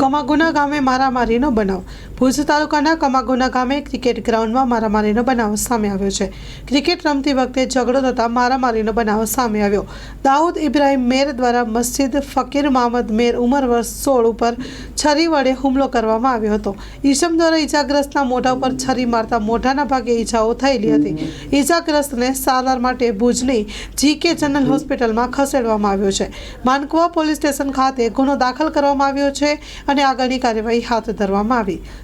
કમાગુના ગામે મારામારીનો બનાવ. ભુજ તાલુકાના કમાગુના ગામે ક્રિકેટ ગ્રાઉન્ડમાં મારામારીનો બનાવ સામે આવ્યો છે. ક્રિકેટ રમતી વખતે ઝઘડો થતાં મારામારીનો બનાવ સામે આવ્યો. દાઉદ ઇબ્રાહિમ મેર દ્વારા મસ્જિદ ફકીર મહમદ મેર ઉંમર વર્ષ સોળ ઉપર છરી વડે હુમલો કરવામાં આવ્યો હતો. ઈસમ દ્વારા ઈજાગ્રસ્તના મોઢા ઉપર છરી મારતા મોઢાના ભાગે ઈજાઓ થયેલી હતી. ઈજાગ્રસ્તને સારવાર માટે ભુજની જીકે જનરલ હોસ્પિટલમાં ખસેડવામાં આવ્યો છે. માનકુવા પોલીસ સ્ટેશન ખાતે ગુનો દાખલ કરવામાં આવ્યો છે અને આગળની કાર્યવાહી હાથ ધરવામાં આવી.